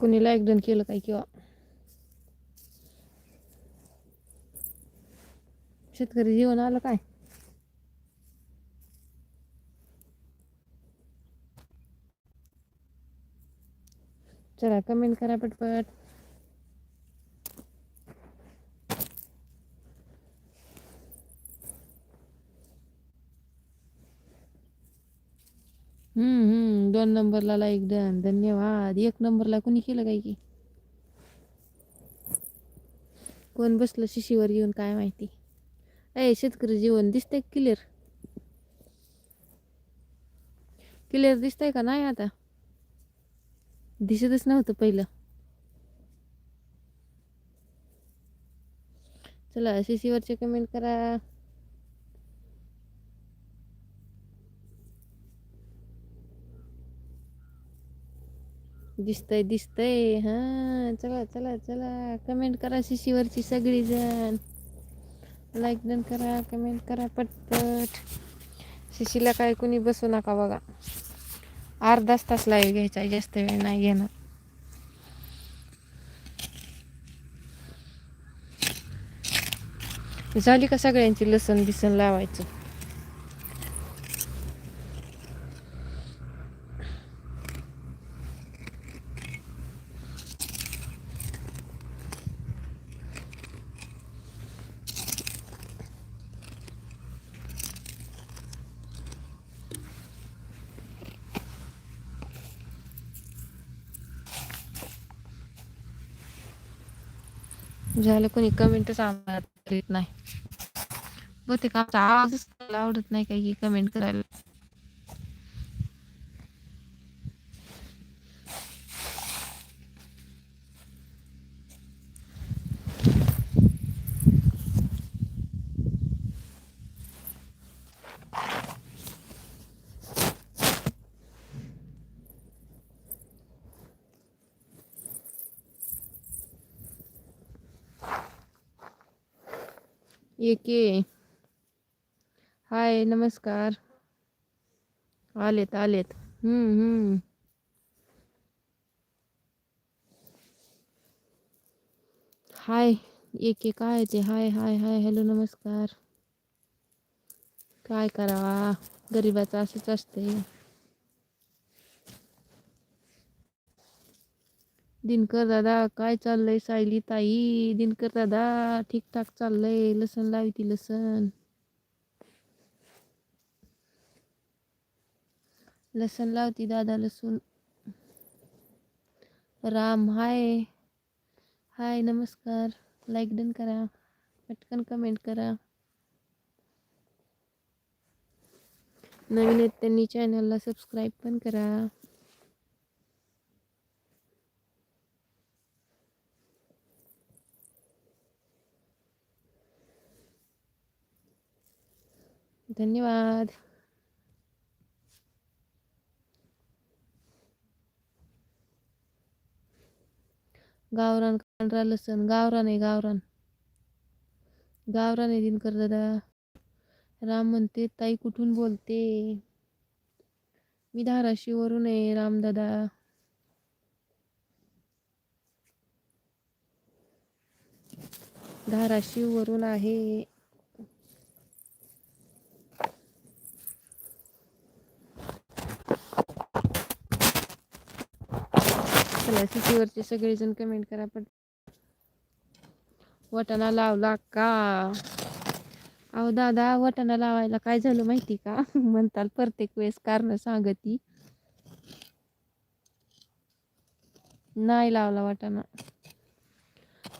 कोणी like done केलं काय किंवा शेतकरी जीवन आलं काय? चला कमेंट करा पटपट हम्म हम्म दोन नंबरला लाईक डन धन्यवाद. एक नंबरला कोणी केलं काय की? कोण बसलं शिशीवर येऊन काय माहिती? ए शेतकरी जीवन दिसतंय क्लिअर क्लिअर दिसतंय का नाही आता? दिसतच नव्हतं पहिलं. चला शिशीवरचे कमेंट करा. दिसतंय दिसतंय. हां चला चला चला. कमेंट करा शिशीवरची सगळी जण लाईक डन करा कमेंट करा पटपट. शिशीला काय कुणी बसू नका बघा. अर्धाच तास लाईव्ह घ्यायचा जास्त वेळ नाही घेणार. झाली का सगळ्यांची लसण बिसन लावायचं? झालं कोणी कमेंटच आम्हाला करीत नाही. बहुतेक आमचा आवाजच आवडत नाही काही कमेंट करायला. एके हाय, नमस्कार। आलेत आलेत हम्म हम्म। हाय एके काय ते हाय हाय हाय, हॅलो, नमस्कार। काय करावा गरिबाचं असंच असते दिनकर दादा काय चाललंय सायली ताई? दिनकर दादा ठीकठाक चाललंय? लसण लावी ती लसण. लसण लावती दादा लसूण. राम हाय. हाय नमस्कार. लाईक डन करा. पटकन कमेंट करा. नवीन आहेत त्यांनी चॅनलला सबस्क्राईब पण करा. धन्यवाद. गावरान पांढरा लसण गावरान आहे गावरान. गावरान आहे दिनकर दादा. राम म्हणते ताई कुठून बोलते? मी धाराशिववरून आहे रामदादा धाराशिववरून आहे चला सिटीवरचे सगळेजण कमेंट करा पण. वटाणा लावला का? अहो दादा वटाणा लावायला काय झालं माहिती का? म्हणताल प्रत्येक वेळेस कारण सांगती. नाही लावला वाटाणा.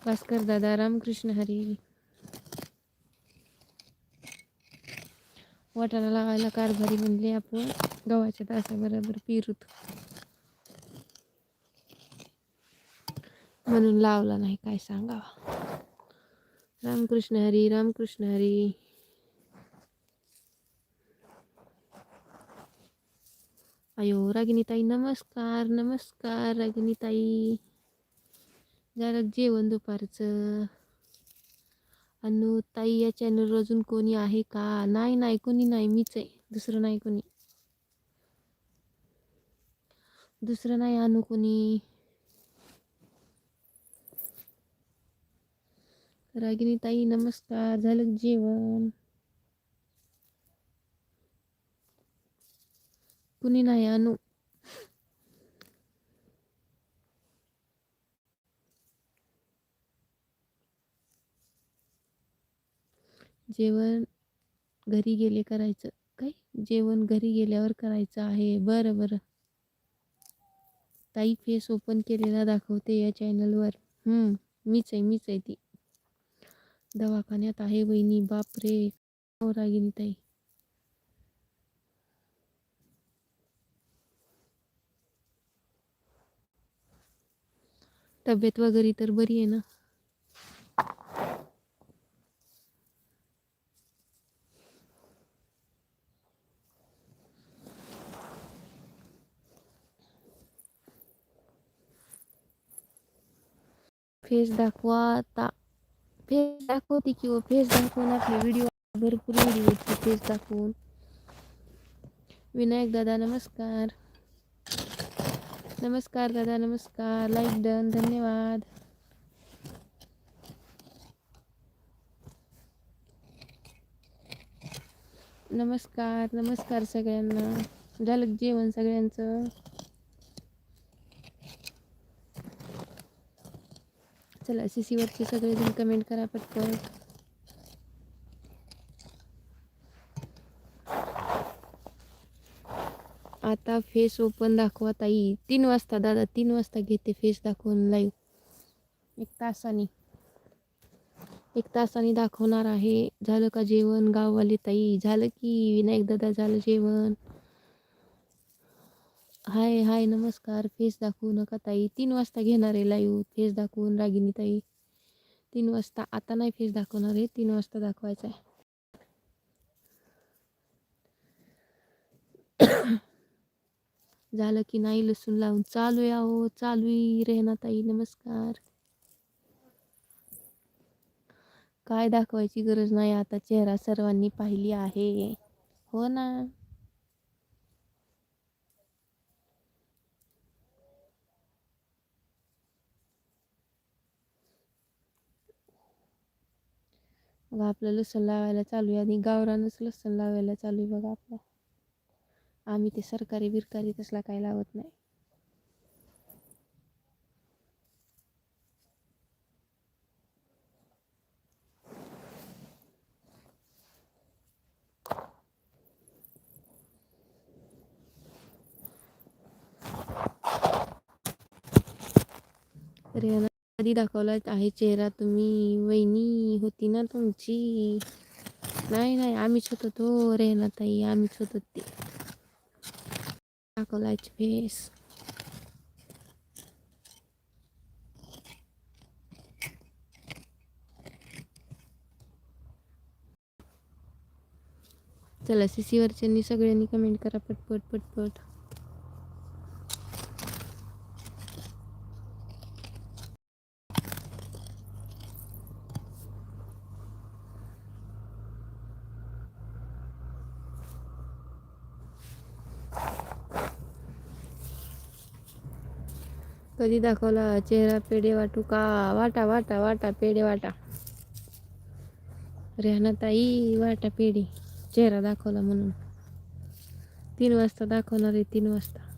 भास्कर दादा रामकृष्ण हरी. वाटाणा लावायला कारभारी म्हणले आपण. गव्हाच्या तासाबरोबर पिरूत. म्हणून लावला नाही काय सांगावा? रामकृष्ण हरी रामकृष्ण हरी. अयो रागिनीताई नमस्कार नमस्कार रागिनीताई. झालं जेवण दुपारचं. अनु ताई या चॅनलवर अजून कोणी आहे का? नाही नाही कोणी नाही मीच आहे. दुसरं नाही कोणी. दुसरं नाही अनु कोणी. रागिनी ताई नमस्कार. झालं जेवण? कुणी नाही अनु. जेवण घरी गेले करायचं. काय? जेवण घरी गेल्यावर करायचं आहे. बरं बरं. ताई फेस ओपन केलेला दाखवते या चॅनलवर हम्म मीच आहे मीच आहे ती. दवाखान्यात आहे वहिनी बापरे हो रागिनी ताई. तब्येत वगैरे तर बरी आहे ना? फेस दाखवा आता फेस दाखवते किंवा फेस दाखवून आपले व्हिडिओ भरपूर व्हिडिओ फेस दाखवून. विनायक दादा नमस्कार. नमस्कार दादा नमस्कार. लाईक डन धन्यवाद. नमस्कार नमस्कार सगळ्यांना. झालं जेवण सगळ्यांचं? चला सी सीवरचे सगळेजण कमेंट करा पटकन. आता फेस ओपन दाखवा ताई. तीन वाजता दादा तीन वाजता घेते फेस दाखवून लाईव्ह एक तासाने. एक तासाने दाखवणार आहे. झालं का जेवण गाववाले ताई? झालं की विनायक दादा झालं जेवण. हाय हाय नमस्कार. फेस दाखवू नका ताई. तीन वाजता घेणार आहे लाईव्ह फेस दाखवून रागिनी ताई. तीन वाजता. आता नाही फेस दाखवणार आहे. तीन वाजता दाखवायचा आहे. झालं की नाही? लसूण लावून चालू आहे अहो. चालू आहे. रेहना ताई नमस्कार. काय दाखवायची गरज नाही. आता चेहरा सर्वांनी पाहिली आहे. हो ना? बघा आपलं लसूण लावायला चालू आहे आणि गावरानच लसूण लावायला चालू आहे बघा आपलं. आम्ही ते सरकारी बिरकारी तसला काही लावत नाही. रेना आधी दाखवला आहे चेहरा. तुम्ही वहिनी होती ना तुमची? नाही नाही. आम्हीच होतो. तो रेना ताई. आम्हीच होतो ते. दाखवलाय फेस. चला सी सीवरच्यांनी सगळ्यांनी कमेंट करा. पटपट पटपट. कधी दाखवला? चेहरा पेढे वाटू का? वाटा वाटा वाटा पेढे वाटा. रेहनाताई वाटा पेढे. चेहरा दाखवला म्हणून. तीन वाजता दाखवणार आहे तीन वाजता.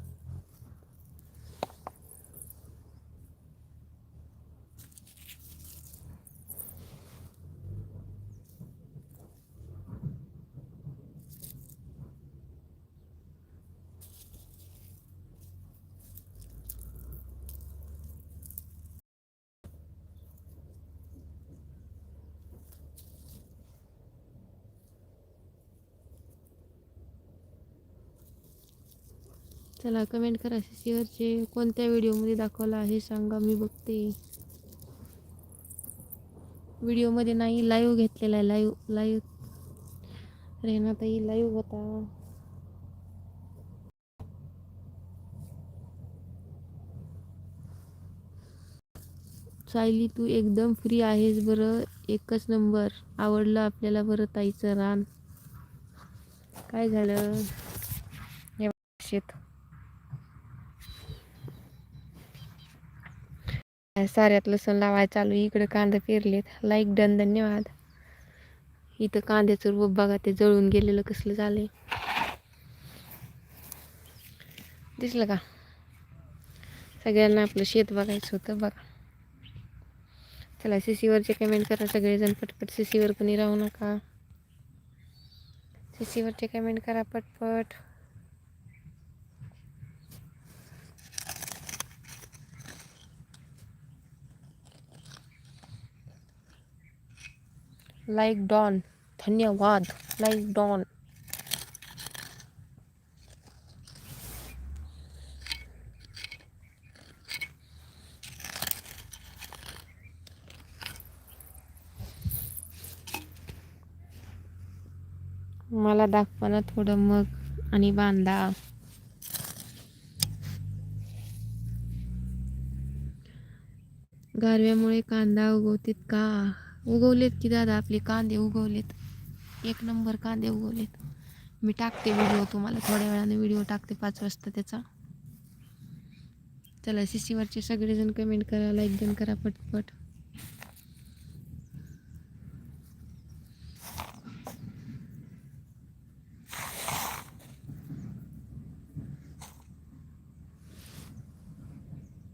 चला कमेंट करा. सीसीवरचे कोणत्या व्हिडिओमध्ये दाखवला आहे सांगा मी बघते. व्हिडिओमध्ये नाही लाईव्ह घेतलेला आहे लाईव्ह लाईव्ह रेनाताई लाईव्ह होता. सायली तू एकदम फ्री आहेस बरं. एकच नंबर आवडलं आपल्याला बरं ताईचं रान. काय झालं? हे शेत. साऱ्यात लसूण लावायला चालू इकडे कांदा पेरलेत. लाईक डन धन्यवाद. इथं कांद्याचं रूप बघा ते जळून गेलेलं कसलं झालंय. दिसलं का? सगळ्यांना आपलं शेत बघायचं होतं बघा. चला सीसीवरचे कमेंट करा सगळेजण पटपट सी सीवर कोणी राहू नका. सी सीवरचे कमेंट करा पटपट. लाईक डॉन धन्यवाद. लाईक डॉन मला दाखवा ना थोडं मग आणि बांधा. गारव्यामुळे कांदा उगवतीत का? उगवलेत की दादा आपले कांदे उगवलेत? एक नंबर कांदे उगवलेत. मी टाकते व्हिडिओ तुम्हाला थोड्या वेळाने व्हिडिओ टाकते पाच वाजता त्याचा. चला सी सीवरचे सगळेजण कमेंट करा लाईक जण करा पटपट.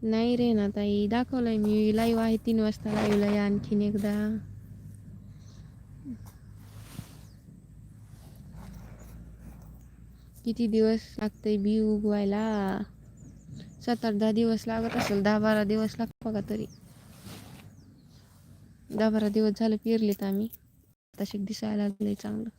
नाही रे ना ताई. दाखवलंय मी. लाईव्ह आहे तीन वाजता लाईव्हला या आणखीन एकदा. किती दिवस लागतंय बी उगवायला? सात आठ दहा दिवस लागत असेल. दहा बारा दिवस लागतो बघा तरी. दहा बारा दिवस झालं पेरलेत आम्ही. तसे दिसायला लागले चांगलं.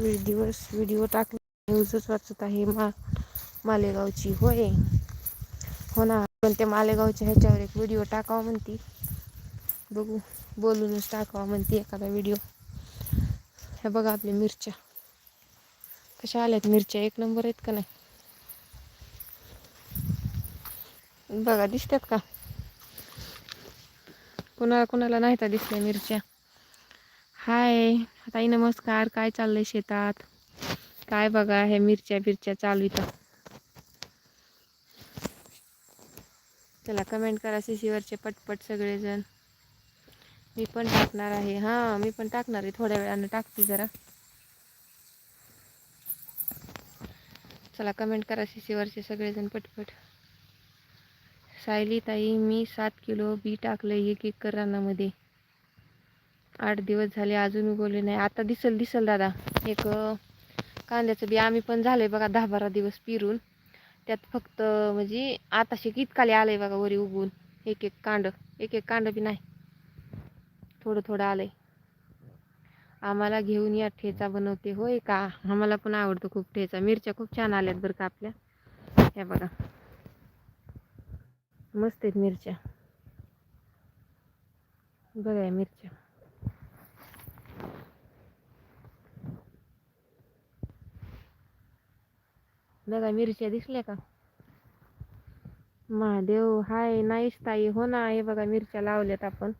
चार दिवस व्हिडिओ टाकले न्यूजच वाचत आहे मा मालेगावची. होय. हो ना. पण त्या मालेगावच्या ह्याच्यावर एक व्हिडिओ टाकावा म्हणती. बघू बोलूनच टाकावा म्हणती एखादा व्हिडिओ. हे बघा आपल्या मिरच्या. कशा आल्यात मिरच्या? एक नंबर आहेत का नाही? बघा दिसतात का? कुणाला कुणाला नाही तर दिसल्या मिरच्या. हाय. ताई नमस्कार. काय चाललंय शेतात? काय बघा हे मिरच्या बिरच्या चालू इथं. चला कमेंट करा सीसीवरचे पटपट सगळेजण. मी पण टाकणार आहे. हां मी पण टाकणार आहे. थोड्या वेळानं टाकते जरा. चला कमेंट करा सीसीवरचे सगळेजण पटपट. सायली ताई मी सात किलो बी टाकलं एक एक रानामध्ये आठ दिवस झाले अजून उगवले नाही. आता दिसल दिसल दादा. एक कांद्याचं बी आम्ही पण झालंय बघा दहा बारा दिवस पिरून. त्यात फक्त म्हणजे आताशे शिक आलं आलंय बघा वरी उगवून. एक एक कांड. एक एक कांड बी नाही. थोडं थोडं आलंय. आम्हाला घेऊन या ठेचा बनवते होय का? आम्हाला पण आवडतो खूप ठेचा. मिरच्या खूप छान आल्यात बरं का आपल्या. ह्या बघा. मस्त आहेत मिरच्या. बघा मिरच्या. बघा मिरच्या दिसल्या का? महादेव हाय नाईस ताई. हो ना हे बघा मिरच्या लावल्यात आपण.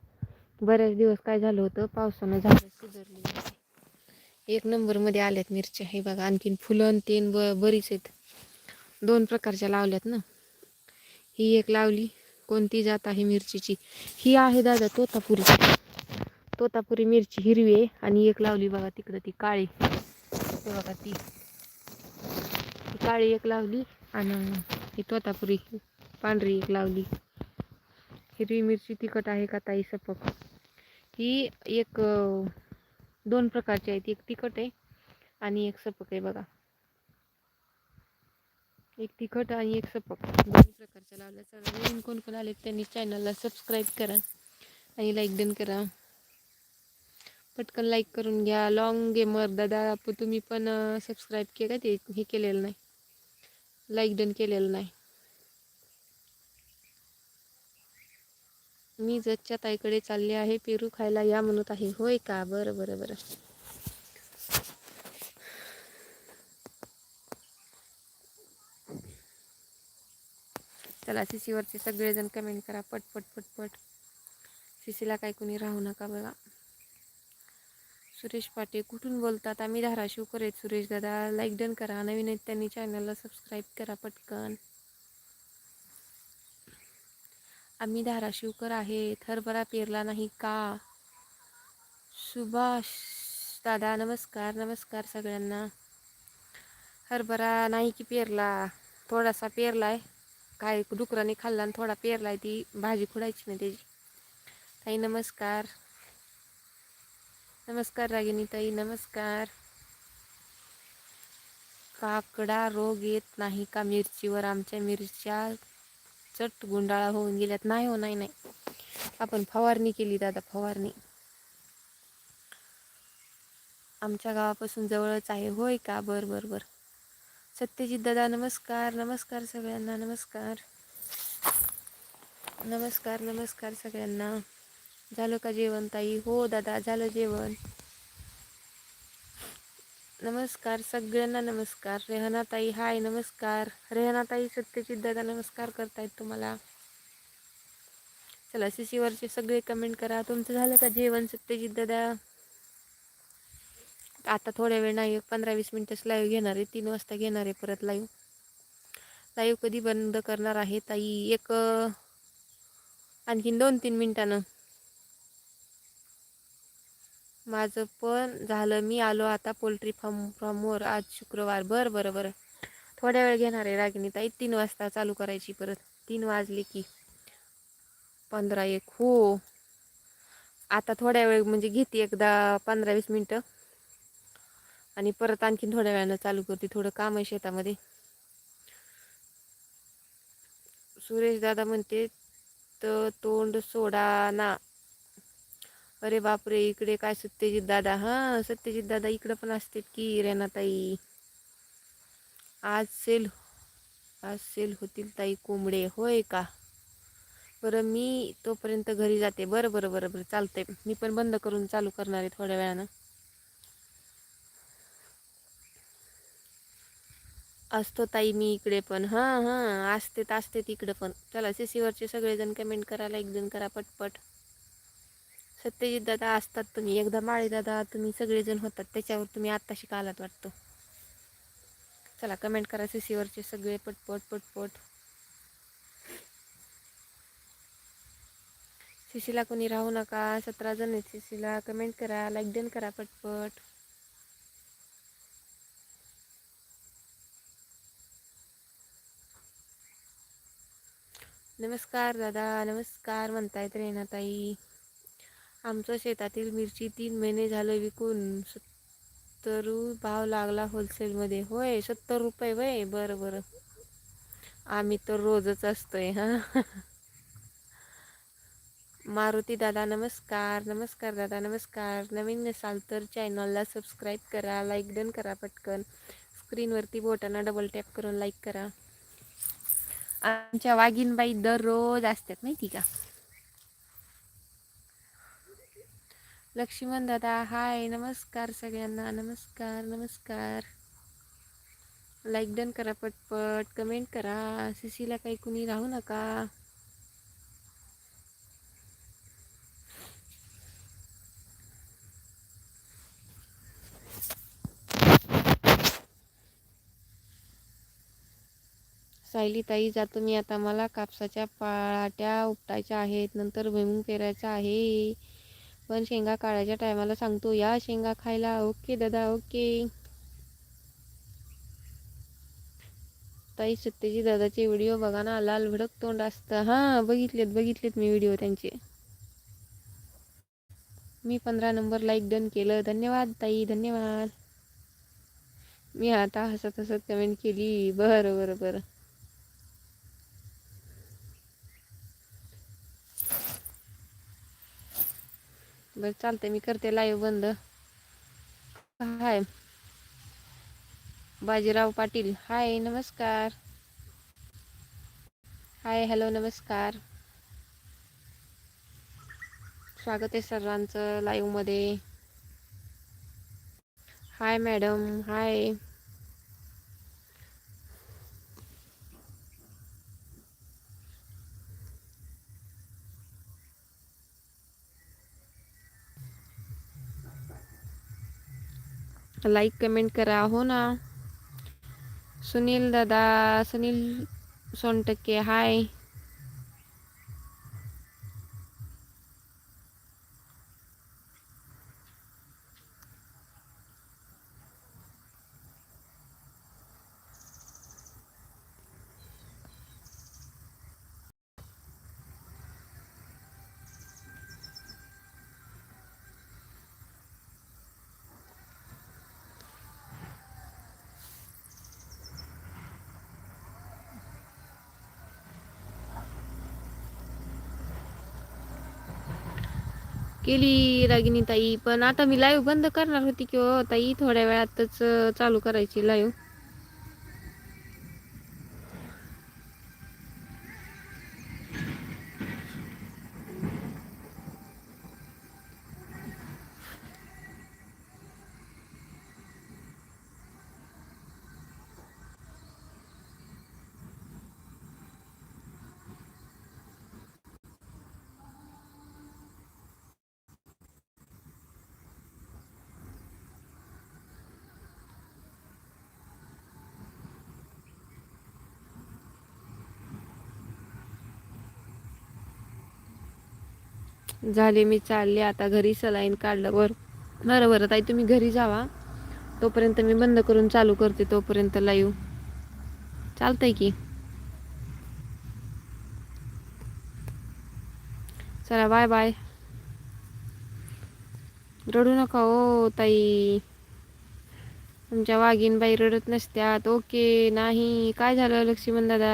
बरेच दिवस काय झालं होतं? पावसानं झालं सुधारली. एक नंबरमध्ये आल्यात मिरच्या. हे बघा आणखीन फुलं तेन ब बरीच आहेत. दोन प्रकारच्या लावल्यात ना. ही एक लावली. कोणती जात आहे मिरचीची? ही आहे दादा तोतापुरी. तोतापुरी मिरची हिरवी आहे. आणि एक लावली बघा तिकडं ती काळी. बघा ती. काळी एक लावली आणि ही तोतापुरी पांढरी एक लावली. हिरवी मिरची तिखट आहे का ताई सपक? ही एक दोन प्रकारची आहेत. एक तिखट आहे आणि एक सपक आहे बघा. एक तिखट आणि एक सपक. दोन्ही प्रकारच्या लावल्या. चला नवीन कोण कोण आले त्यांनी चॅनलला सबस्क्राईब करा आणि लाईक डन करा. पटकन लाईक करून घ्या. लॉंग गेमर दादा तुम्ही पण सबस्क्राईब केलं ते? हे केलेलं नाही. लाईक डन केलेलं नाही. मी जजच्या ताईकडे चालले आहे पेरू खायला या म्हणत आहे. होय का? बरं बरं बरं. चला सीसीवरचे सगळेजण कमेंट करा. पट पट पट पट. सीसीला काय कुणी राहू नका बघा. सुरेश पाटे कुठून बोलतात? आम्ही धाराशिव करेत सुरेश दादा. लाईक डन करा. नवीन आहेत त्यांनी चॅनलला सबस्क्राईब करा पटकन. आम्ही धाराशिवकर आहेत. हरभरा पेरला नाही का? सुभाष दादा नमस्कार नमस्कार सगळ्यांना. हरभरा नाही की पेरला. थोडासा पेरलाय. काय डुकराने खाल्ला आणि थोडा पेरलाय ती भाजी खुडायची नाही त्याची. ताई नमस्कार. नमस्कार रागिनीताई नमस्कार. काकडा रोग येत नाही का मिरचीवर? आमच्या मिरच्या चट गुंडाळा होऊन गेल्यात. नाही हो नाही नाही. आपण फवारणी केली दादा फवारणी. आमच्या गावापासून जवळच आहे. होय का? बर बर बर. सत्यजित दादा नमस्कार नमस्कार सगळ्यांना नमस्कार. नमस्कार नमस्कार सगळ्यांना. झालं का जेवण ताई? हो दादा झालं जेवण. नमस्कार सगळ्यांना नमस्कार. रेहनाताई हाय नमस्कार. रेहनाताई सत्यजित दादा नमस्कार करतायत तुम्हाला. चला सीसीवरचे सगळे कमेंट करा. तुमचं झालं का जेवण सत्यजित दादा? आता थोड्या वेळ नाही पंधरा वीस मिनटंच लाईव्ह घेणार आहे. तीन वाजता घेणार आहे परत लाईव्ह लाईव्ह कधी बंद करणार आहे ताई? एक आणखीन दोन तीन मिनटानं. माझं पण झालं. मी आलो आता पोल्ट्री फार्म फार्मवर आज शुक्रवार. बरं बरं बरं. थोड्या वेळ घेणार आहे रागिनी ताई. तीन वाजता चालू करायची परत. तीन वाजले की पंधरा एक. हो. आता थोड्या वेळ म्हणजे घेते एकदा पंधरा वीस मिनटं. आणि परत आणखीन थोड्या वेळानं चालू करते. थोडं काम आहे शेतामध्ये. सुरेश दादा म्हणते तर तोंड सोडा ना. अरे बापरे इकडे काय सत्यजित दादा? हां सत्यजित दादा इकडं पण असते की रेनाताई. आज सेल आज सेल होतील ताई कोंबडे होय का? बरं मी तोपर्यंत घरी जाते. बरं बरं बरं बरं चालतंय. मी पण बंद करून चालू करणार आहे थोड्या वेळानं. असतो ताई मी इकडे पण. हां हां असते असते तिकडं पण. चला सीसीवरचे सगळेजण कमेंट करायला एक जण करा पटपट. सत्यजित दादा असतात तुम्ही. एकदा माळी दादा तुम्ही सगळेजण होतात. त्याच्यावर तुम्ही आत्ता शिकालात वाटतो. चला कमेंट करा सीसीवरचे सगळे. पटपट पटपट सीसीला कोणी राहू नका. सतरा जण आहेत सीसीला कमेंट करा. लाईक डन करा पटपट. नमस्कार दादा. नमस्कार म्हणतायत रेणाताई. आमच्या शेतातील मिरची तीन महिने झालं विकून सत्तर भाव लागला होलसेलमध्ये होय सत्तर रुपये वय. बरं बरं. आम्ही तर रोजच असतोय हां. मारुती दादा नमस्कार. नमस्कार दादा नमस्कार. नवीन नसाल तर चॅनलला सबस्क्राईब करा लाईक डन करा पटकन. स्क्रीनवरती बोटांना डबल टॅप करून लाईक करा. आमच्या वाघीनबाई दररोज असतात माहिती का? लक्ष्मण दादा हाय नमस्कार सगळ्यांना नमस्कार नमस्कार. लाईक डन करा पटपट कमेंट करा. सीसीला काही कुणी राहू नका. सायली ताई जातो मी आता. मला कापसाच्या पाट्या उपटायच्या आहेत नंतर भुईमुंग पेरायचा आहे. पण शेंगा काढायच्या टायमाला सांगतो या शेंगा खायला ओके दादा ओके. ताई सत्यजी दादाचे व्हिडिओ बघा ना लाल भडक तोंड असतं. हां बघितलेत बघितलेत मी व्हिडिओ त्यांचे. मी पंधरा नंबर लाईक डन केलं. धन्यवाद ताई धन्यवाद. मी आता हसत हसत कमेंट केली. बरं बरं बरं. बरं चालतंय. मी करते लाईव्ह बंद. हाय. बाजीराव पाटील. हाय नमस्कार. हाय हॅलो नमस्कार. स्वागत आहे सर्वांचं लाईव्हमध्ये hi madam. Hi. Like comment करा हो ना. सुनील दादा सुनील सोनटक्के हाय केली रागिनी ताई. पण आता मी लाईव्ह बंद करणार होती की हो ताई थोड्या वेळातच चालू करायची लाईव्ह झाले मी चालले आता घरी सलाईन काढलं. वर बरं बरं ताई तुम्ही घरी जावा. तोपर्यंत मी बंद करून चालू करते तोपर्यंत लाईव्ह चालतंय की? चला बाय बाय. रडू नका ओ ताई. तुमच्या वाघीन बाई रडत नसत्यात. ओके नाही. काय झालं लक्ष्मण दादा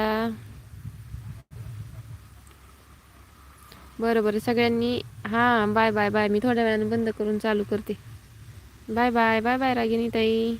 बरं बरं सगळ्यांनी हां बाय बाय बाय मी थोड्या वेळाने बंद करून चालू करते. Bye bye bye bye Ragini ताई.